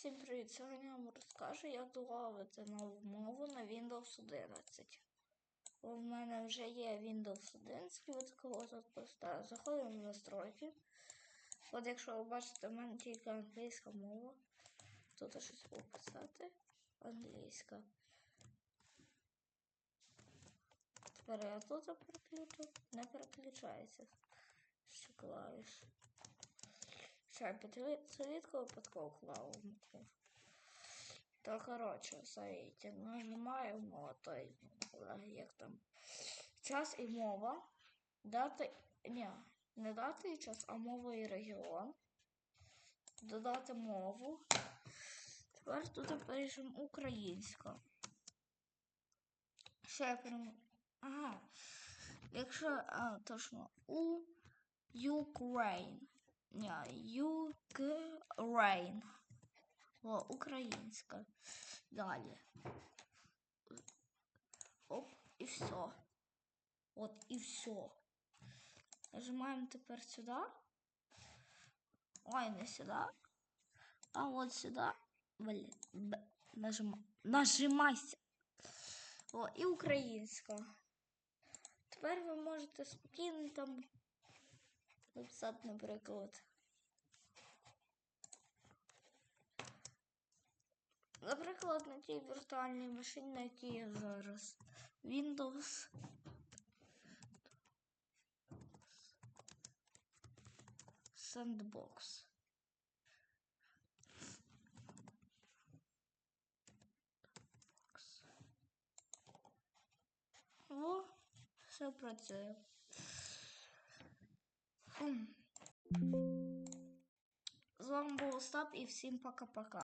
Всім привіт! Сьогодні я вам розкажу, як додати нову мову на Windows 11. Бо в мене вже є Windows 11, ви такого поставили. Заходимо в настройки. От якщо ви бачите, в мене тільки англійська мова. Тут щось описати. Англійська. Тепер я тут переключу. Не переключається. Ще клавіш. Все, підсвітку випадково клаву вмкнув. То коротше, сайте, нажимаємо той, як там, час і мова, дата, ні, не дата і час, а мова і регіон. Додати мову. Тепер тут пишемо українська. Ще прямо. Ага. Якщо, а, точно, у Ukraine. Ukraine. О, українська. Далі. Оп, і все. От і все. Нажимаємо тепер сюди. Ой, не сюди. А от сюди. Блін. Нажимай. Нажимайся. О, і українська. Тепер ви можете спокійно там написати, наприклад. Наприклад, на тій віртуальній машині, на якій я зараз. Windows. Sandbox. О, все працює. З вами був Остап і всім пока-пока.